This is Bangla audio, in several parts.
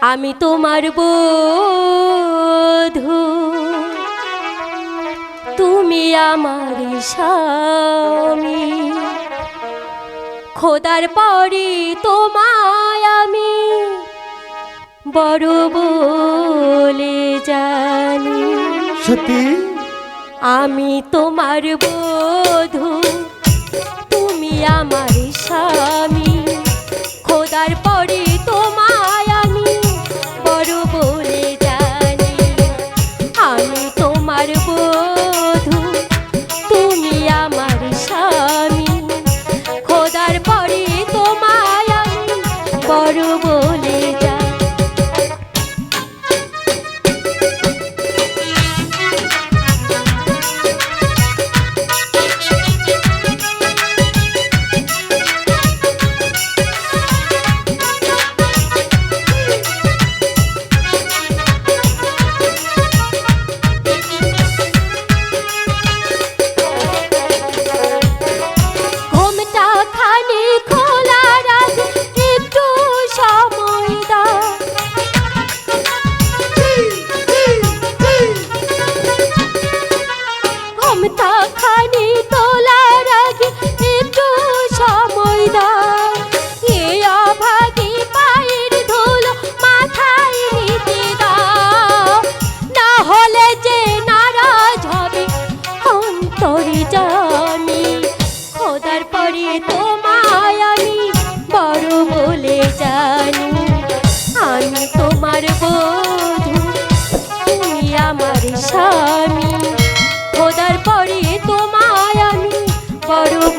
আমি তোমার বধু। তুমি আমার স্বামী। খোদার পরি তোমায় আমি বড় বলে জানি। সত্যি? আমি তোমার বধূ। তুমি আমার স্বামী। খামতা খানি তোলার আগে একটু সময় দাও। ধুলো না যে নারাজ হবে জানি তোমায় করি তোমায় আমি করব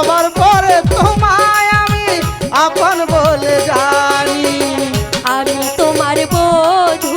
সবার পরে তোমায় আমি আপন বলে জানি। আমি তোমার বধূ